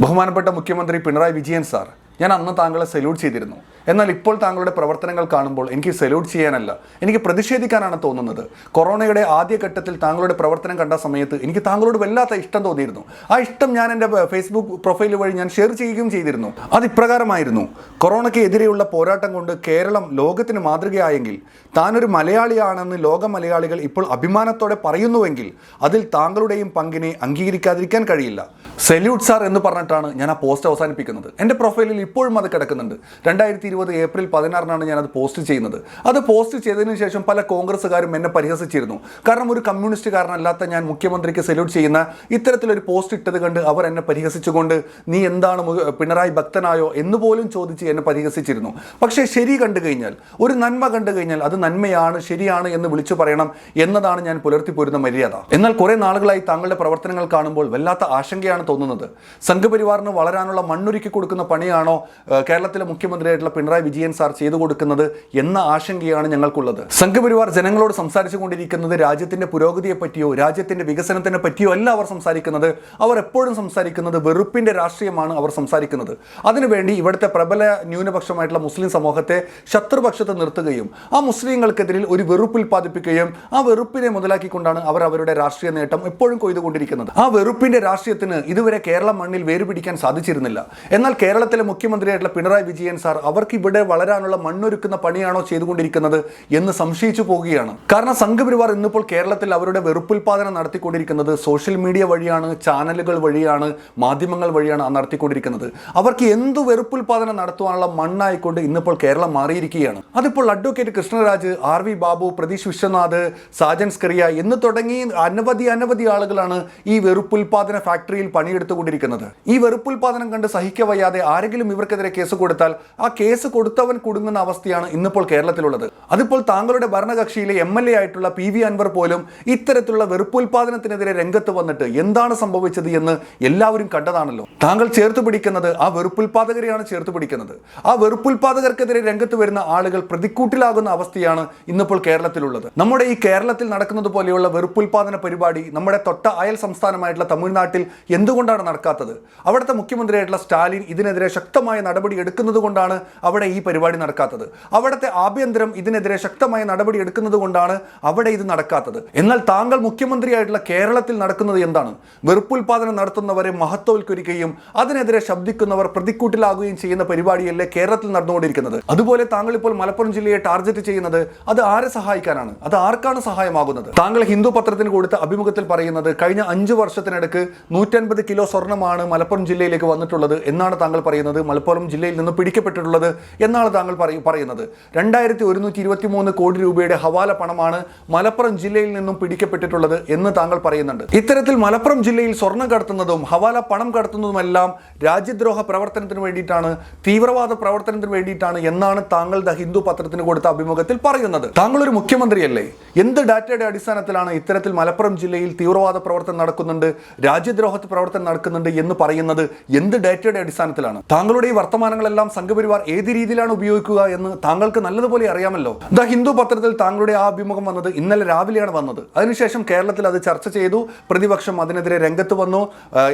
ബഹുമാനപ്പെട്ട മുഖ്യമന്ത്രി പിണറായി വിജയൻ സാർ ഞാൻ അന്ന് താങ്കളെ സല്യൂട്ട് ചെയ്തിരുന്നു. എന്നാൽ ഇപ്പോൾ താങ്കളുടെ പ്രവർത്തനങ്ങൾ കാണുമ്പോൾ എനിക്ക് സല്യൂട്ട് ചെയ്യാനല്ല എനിക്ക് പ്രതിഷേധിക്കാനാണ് തോന്നുന്നത്. കൊറോണയുടെ ആദ്യഘട്ടത്തിൽ താങ്കളുടെ പ്രവർത്തനം കണ്ട സമയത്ത് എനിക്ക് താങ്കളോട് വല്ലാത്ത ഇഷ്ടം തോന്നിയിരുന്നു. ആ ഇഷ്ടം ഞാൻ എന്റെ ഫേസ്ബുക്ക് പ്രൊഫൈൽ വഴി ഞാൻ ഷെയർ ചെയ്യുകയും ചെയ്തിരുന്നു. അത് ഇപ്രകാരമായിരുന്നു കൊറോണയ്ക്ക് എതിരെയുള്ള പോരാട്ടം കൊണ്ട് കേരളം ലോകത്തിന് മാതൃകയായെങ്കിൽ താനൊരു മലയാളിയാണെന്ന് ലോക മലയാളികൾ ഇപ്പോൾ അഭിമാനത്തോടെ പറയുന്നുവെങ്കിൽ അതിൽ താങ്കളുടെയും പങ്കിനെ അംഗീകരിക്കാതിരിക്കാൻ കഴിയില്ല. സല്യൂട്ട് സാർ എന്ന് പറഞ്ഞിട്ടാണ് ഞാൻ ആ പോസ്റ്റ് അവസാനിപ്പിക്കുന്നത്. എന്റെ പ്രൊഫൈലിൽ ഇപ്പോഴും അത് കിടക്കുന്നുണ്ട്. രണ്ടായിരത്തി ഇരുപത് ഏപ്രിൽ പതിനാറിനാണ് ഞാൻ അത് പോസ്റ്റ് ചെയ്യുന്നത്. അത് പോസ്റ്റ് ചെയ്തതിനു ശേഷം പല കോൺഗ്രസ്സുകാരും എന്നെ പരിഹസിച്ചിരുന്നു. കാരണം ഒരു കമ്മ്യൂണിസ്റ്റുകാരനല്ലാത്ത ഞാൻ മുഖ്യമന്ത്രിക്ക് സല്യൂട്ട് ചെയ്യുന്ന ഇത്തരത്തിലൊരു പോസ്റ്റ് ഇട്ടത് കണ്ട് അവർ എന്നെ പരിഹസിച്ചുകൊണ്ട് നീ എന്താണ് പിണറായി ഭക്തനായോ എന്ന് പോലും ചോദിച്ച് എന്നെ പരിഹസിച്ചിരുന്നു. പക്ഷേ ശരി കണ്ടു കഴിഞ്ഞാൽ ഒരു നന്മ കണ്ടു കഴിഞ്ഞാൽ അത് നന്മയാണ് ശരിയാണ് എന്ന് വിളിച്ചു പറയണം എന്നതാണ് ഞാൻ പുലർത്തിപ്പോരുന്ന മര്യാദ. എന്നാൽ കുറെ നാളുകളായി താങ്കളുടെ പ്രവർത്തനങ്ങൾ കാണുമ്പോൾ വല്ലാത്ത ആശങ്കയാണ് തോന്നുന്നത്. സംഘപരിവാറിന് വളരാനുള്ള മണ്ണൊരുക്കി കൊടുക്കുന്ന പണിയാണോ ഏഹ്, കേരളത്തിലെ മുഖ്യമന്ത്രിയായിട്ടുള്ള പിണറായി വിജയൻ സാർ ചെയ്തു കൊടുക്കുന്നത് എന്ന ആശങ്കയാണ് ഞങ്ങൾക്കുള്ളത്. സംഘപരിവാർ ജനങ്ങളോട് സംസാരിച്ചു കൊണ്ടിരിക്കുന്നത് രാജ്യത്തിന്റെ പുരോഗതിയെ പറ്റിയോ രാജ്യത്തിന്റെ വികസനത്തിനെ പറ്റിയോ അല്ല അവർ സംസാരിക്കുന്നത്. അവർ എപ്പോഴും സംസാരിക്കുന്നത് വെറുപ്പിന്റെ രാഷ്ട്രീയമാണ് അവർ സംസാരിക്കുന്നത്. അതിനുവേണ്ടി ഇവിടുത്തെ പ്രബല ന്യൂനപക്ഷമായിട്ടുള്ള മുസ്ലിം സമൂഹത്തെ ശത്രുപക്ഷത്ത് നിർത്തുകയും ആ മുസ്ലിങ്ങൾക്കെതിരിൽ ഒരു വെറുപ്പ് ഉൽപ്പാദിപ്പിക്കുകയും ആ വെറുപ്പിനെ മുതലാക്കിക്കൊണ്ടാണ് അവർ അവരുടെ രാഷ്ട്രീയ നേട്ടം എപ്പോഴും കൊയ്തുകൊണ്ടിരിക്കുന്നത്. ആ വെറുപ്പിന്റെ രാഷ്ട്രീയത്തിന് ഇതുവരെ കേരള മണ്ണിൽ വേരുപിടിക്കാൻ സാധിച്ചിരുന്നില്ല. എന്നാൽ കേരളത്തിലെ മുഖ്യമന്ത്രിയായിട്ടുള്ള പിണറായി വിജയൻ സാർ അവർക്ക് ഇവിടെ വളരാനുള്ള മണ്ണൊരുക്കുന്ന പണിയാണോ ചെയ്തുകൊണ്ടിരിക്കുന്നത് എന്ന് സംശയിച്ചു പോവുകയാണ്. കാരണം സംഘപരിവാർ ഇന്നിപ്പോൾ കേരളത്തിൽ അവരുടെ വെറുപ്പുൽപാദനം നടത്തിക്കൊണ്ടിരിക്കുന്നത് സോഷ്യൽ മീഡിയ വഴിയാണ് ചാനലുകൾ വഴിയാണ് മാധ്യമങ്ങൾ വഴിയാണ് നടത്തിക്കൊണ്ടിരിക്കുന്നത്. അവർക്ക് എന്തു വെറുപ്പുൽപാദനം നടത്തുവാനുള്ള മണ്ണായിക്കൊണ്ട് ഇന്നിപ്പോൾ കേരളം മാറിയിരിക്കുകയാണ്. അതിപ്പോൾ advocate Krishnaraj R V Babu Pratheesh Vishwanath Sajan Scaria എന്ന് തുടങ്ങി അനവധി അനവധി ആളുകളാണ് ഈ വെറുപ്പുൽപാദന ഫാക്ടറിയിൽ പണിയെടുത്തുകൊണ്ടിരിക്കുന്നത്. ഈ വെറുപ്പുൽപാദനം കണ്ട് സഹിക്കവയ്യാതെ ആരെങ്കിലും ഇവർക്കെതിരെ കേസ് കൊടുത്താൽ ആ കേസ് കൊടുത്തവൻ കുടുങ്ങുന്ന അവസ്ഥയാണ് ഇന്നിപ്പോൾ കേരളത്തിലുള്ളത്. അതിപ്പോൾ താങ്കളുടെ ഭരണകക്ഷിയിലെ എം എൽ എ ആയിട്ടുള്ള പി വി അൻവർ പോലും ഇത്തരത്തിലുള്ള വെറുപ്പുൽപാദനത്തിനെതിരെ രംഗത്ത് വന്നിട്ട് എന്താണ് സംഭവിച്ചത് എന്ന് എല്ലാവരും കണ്ടതാണല്ലോ. താങ്കൾ ചേർത്ത് പിടിക്കുന്നത് ആ വെറുപ്പുൽപാദകരെയാണ് ചേർത്ത് പിടിക്കുന്നത്. ആ വെറുപ്പുൽപാദകർക്കെതിരെ രംഗത്ത് വരുന്ന ആളുകൾ പ്രതിക്കൂട്ടിലാകുന്ന അവസ്ഥയാണ് ഇന്നിപ്പോൾ കേരളത്തിലുള്ളത്. നമ്മുടെ ഈ കേരളത്തിൽ നടക്കുന്നത് പോലെയുള്ള വെറുപ്പുൽപാദന പരിപാടി നമ്മുടെ തൊട്ട അയൽ സംസ്ഥാനമായിട്ടുള്ള തമിഴ്നാട്ടിൽ എന്തുകൊണ്ടാണ് നടക്കാത്തത്? അവിടുത്തെ മുഖ്യമന്ത്രിയായിട്ടുള്ള സ്റ്റാലിൻ ഇതിനെതിരെ ശക്തമായ നടപടി എടുക്കുന്നത് കൊണ്ടാണ് അവിടെ ഈ പരിപാടി നടക്കാത്തത്. അവിടുത്തെ ആഭ്യന്തരം ഇതിനെതിരെ ശക്തമായ നടപടി എടുക്കുന്നത് കൊണ്ടാണ് അവിടെ ഇത് നടക്കാത്തത്. എന്നാൽ താങ്കൾ മുഖ്യമന്ത്രിയായിട്ടുള്ള കേരളത്തിൽ നടക്കുന്നത് എന്താണ്? വെറുപ്പുൽപാദനം നടത്തുന്നവരെ മഹത്വവൽക്കരിക്കുകയും അതിനെതിരെ ശബ്ദിക്കുന്നവർ പ്രതിക്കൂട്ടിലാകുകയും ചെയ്യുന്ന പരിപാടിയല്ലേ കേരളത്തിൽ നടന്നുകൊണ്ടിരിക്കുന്നത്. അതുപോലെ താങ്കൾ ഇപ്പോൾ മലപ്പുറം ജില്ലയെ ടാർഗറ്റ് ചെയ്യുന്നത് അത് ആരെ സഹായിക്കാനാണ്? അത് ആർക്കാണ് സഹായമാകുന്നത്? താങ്കൾ ഹിന്ദു പത്രത്തിന് കൊടുത്ത അഭിമുഖത്തിൽ പറയുന്നത് കഴിഞ്ഞ അഞ്ചു വർഷത്തിനിടക്ക് നൂറ്റൻപത് കിലോ സ്വർണമാണ് മലപ്പുറം ജില്ലയിലേക്ക് വന്നിട്ടുള്ളത് എന്നാണ് താങ്കൾ പറയുന്നത്. മലപ്പുറം ജില്ലയിൽ നിന്ന് പിടിക്കപ്പെട്ടിട്ടുള്ളത് എന്നാണ് താങ്കൾ പറയും പറയുന്നത്. രണ്ടായിരത്തി ഒരുന്നൂറ്റി ഇരുപത്തി മൂന്ന് കോടി രൂപയുടെ ഹവാല പണമാണ് മലപ്പുറം ജില്ലയിൽ നിന്നും പിടിക്കപ്പെട്ടിട്ടുള്ളത് എന്ന് താങ്കൾ പറയുന്നുണ്ട്. ഇത്തരത്തിൽ മലപ്പുറം ജില്ലയിൽ സ്വർണം കടത്തുന്നതും ഹവാല പണം കടത്തുന്നതുമെല്ലാം രാജ്യദ്രോഹ പ്രവർത്തനത്തിന് വേണ്ടിയിട്ടാണ് തീവ്രവാദ പ്രവർത്തനത്തിന് വേണ്ടിയിട്ടാണ് എന്നാണ് താങ്കൾ ദ ഹിന്ദു പത്രത്തിന് കൊടുത്ത അഭിമുഖത്തിൽ പറയുന്നത്. താങ്കൾ ഒരു മുഖ്യമന്ത്രിയല്ലേ? എന്ത് ഡാറ്റയുടെ അടിസ്ഥാനത്തിലാണ് ഇത്തരത്തിൽ മലപ്പുറം ജില്ലയിൽ തീവ്രവാദ പ്രവർത്തനം നടക്കുന്നുണ്ട് രാജ്യദ്രോഹ പ്രവർത്തനം നടക്കുന്നുണ്ട് എന്ന് പറയുന്നത്? എന്ത് ഡാറ്റയുടെ അടിസ്ഥാനത്തിലാണ്? താങ്കളുടെ ഈ വർത്തമാനങ്ങളെല്ലാം സംഘപരിവാർ ഏത് രീതിയിലാണ് ഉപയോഗിക്കുക എന്ന് താങ്കൾക്ക് നല്ലതുപോലെ അറിയാമല്ലോ. ദ ഹിന്ദു പത്രത്തിൽ താങ്കളുടെ ആ അഭിമുഖം വന്നത് ഇന്നലെ രാവിലെയാണ് വന്നത്. അതിനുശേഷം കേരളത്തിൽ അത് ചർച്ച ചെയ്തു. പ്രതിപക്ഷം അതിനെതിരെ രംഗത്ത് വന്നു.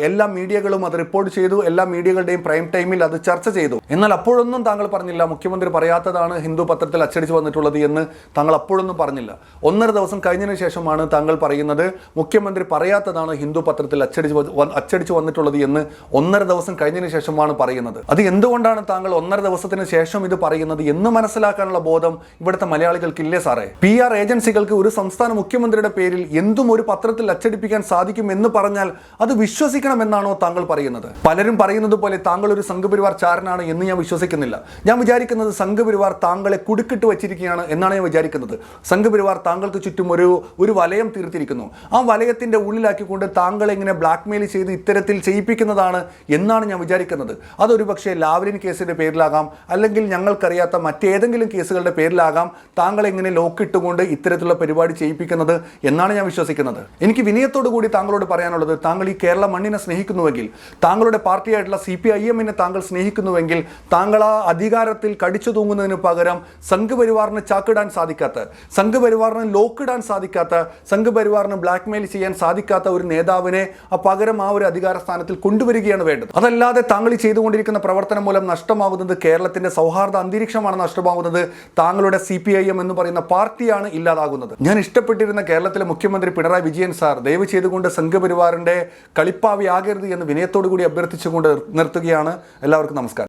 എല്ലാ മീഡിയകളും അത് റിപ്പോർട്ട് ചെയ്തു. എല്ലാ മീഡിയകളുടെയും പ്രൈം ടൈമിൽ അത് ചർച്ച ചെയ്തു. എന്നാൽ അപ്പോഴൊന്നും താങ്കൾ പറഞ്ഞില്ല. മുഖ്യമന്ത്രി പറയാത്തതാണ് ഹിന്ദു പത്രത്തിൽ അച്ചടിച്ച് വന്നിട്ടുള്ളത് എന്ന് താങ്കൾ അപ്പോഴൊന്നും പറഞ്ഞില്ല. ഒന്നര ദിവസം കഴിഞ്ഞതിന് ശേഷമാണ് താങ്കൾ പറയുന്നത് മുഖ്യമന്ത്രി പറയാത്തതാണ് ഹിന്ദു പത്രത്തിൽ അച്ചടിച്ച് അച്ചടിച്ച് വന്നിട്ടുള്ളത് എന്ന് ഒന്നര ദിവസം കഴിഞ്ഞതിന് ശേഷമാണ് പറയുന്നത്. അത് എന്തുകൊണ്ടാണ് താങ്കൾ ഒന്നര ദിവസത്തിന് ശേഷം ഇത് പറയുന്നത് എന്ന് മനസ്സിലാക്കാനുള്ള ബോധം ഇവിടുത്തെ മലയാളികൾക്കില്ലേ സാറേ? പി ആർ ഏജൻസികൾക്ക് ഒരു സംസ്ഥാന മുഖ്യമന്ത്രിയുടെ പേരിൽ എന്തും ഒരു പത്രത്തിൽ അച്ചടിപ്പിക്കാൻ സാധിക്കും എന്ന് പറഞ്ഞാൽ അത് വിശ്വസിക്കണമെന്നാണോ താങ്കൾ പറയുന്നത്? പലരും പറയുന്നത് പോലെ താങ്കൾ ഒരു സംഘപരിവാർ ചാരനാണ് എന്ന് ഞാൻ വിശ്വസിക്കുന്നില്ല. ഞാൻ വിചാരിക്കുന്നത് സംഘപരിവാർ താങ്കളെ കുടുക്കിട്ട് വെച്ചിരിക്കുകയാണ് എന്നാണ് ഞാൻ വിചാരിക്കുന്നത്. സംഘപരിവാർ താങ്കൾക്ക് ചുറ്റും ഒരു ഒരു വലയം തീർത്തിരിക്കുന്നു. ആ വലയത്തിന്റെ ഉള്ളിലാക്കിക്കൊണ്ട് താങ്കളെ ഇങ്ങനെ ബ്ലാക്ക്മെയിൽ ചെയ്ത് ഇത്തരത്തിൽ ചെയ്യിപ്പിക്കുന്നതാണ് എന്നാണ് ഞാൻ വിചാരിക്കുന്നത്. അതൊരു ഒരുപക്ഷെ ലാവ്ലിൻ കേസിന്റെ പേരിലാകാം. അല്ലെങ്കിൽ ഞങ്ങൾക്കറിയാത്ത മറ്റേതെങ്കിലും കേസുകളുടെ പേരിലാകാം താങ്കൾ എങ്ങനെ ലോക്കിട്ടുകൊണ്ട് ഇത്തരത്തിലുള്ള പരിപാടി ചെയ്യിപ്പിക്കുന്നത് എന്നാണ് ഞാൻ വിശ്വസിക്കുന്നത്. എനിക്ക് വിനയത്തോടു കൂടി താങ്കളോട് പറയാനുള്ളത് താങ്കൾ ഈ കേരള മണ്ണിനെ സ്നേഹിക്കുന്നുവെങ്കിൽ താങ്കളുടെ പാർട്ടിയായിട്ടുള്ള സി പി ഐ എമ്മിനെ താങ്കൾ സ്നേഹിക്കുന്നുവെങ്കിൽ താങ്കൾ ആ അധികാരത്തിൽ കടിച്ചു തൂങ്ങുന്നതിന് പകരം സംഘപരിവാറിന് ചാക്കിടാൻ സാധിക്കാത്ത സംഘപരിവാറിന് ലോക്കിടാൻ സാധിക്കാത്ത സംഘപരിവാറിന് ബ്ലാക്ക്മെയിൽ ചെയ്യാൻ സാധിക്കാത്ത ഒരു നേതാവിനെ ആ പകരം ആ ഒരു അധികാര സ്ഥാനത്തിൽ കൊണ്ടുവരികയാണ് വേണ്ടത്. അതല്ലാതെ താങ്കൾ ചെയ്തുകൊണ്ടിരിക്കുന്ന പ്രവർത്തനം മൂലം നഷ്ടമാകുന്നത് കേരളത്തിന്റെ സൗഹാർദ്ദ അന്തരീക്ഷമാണ് നഷ്ടമാകുന്നത്. താങ്കളുടെ സി പി ഐ എം എന്ന് പറയുന്ന പാർട്ടിയാണ് ഇല്ലാതാകുന്നത്. ഞാൻ ഇഷ്ടപ്പെട്ടിരുന്ന കേരളത്തിലെ മുഖ്യമന്ത്രി പിണറായി വിജയൻ സാർ ദയവ് ചെയ്തുകൊണ്ട് സംഘപരിവാറിന്റെ കളിപ്പാവിയാകരുത് എന്ന് വിനയത്തോടു കൂടി അഭ്യർത്ഥിച്ചുകൊണ്ട് നിർത്തുകയാണ്. എല്ലാവർക്കും നമസ്കാരം.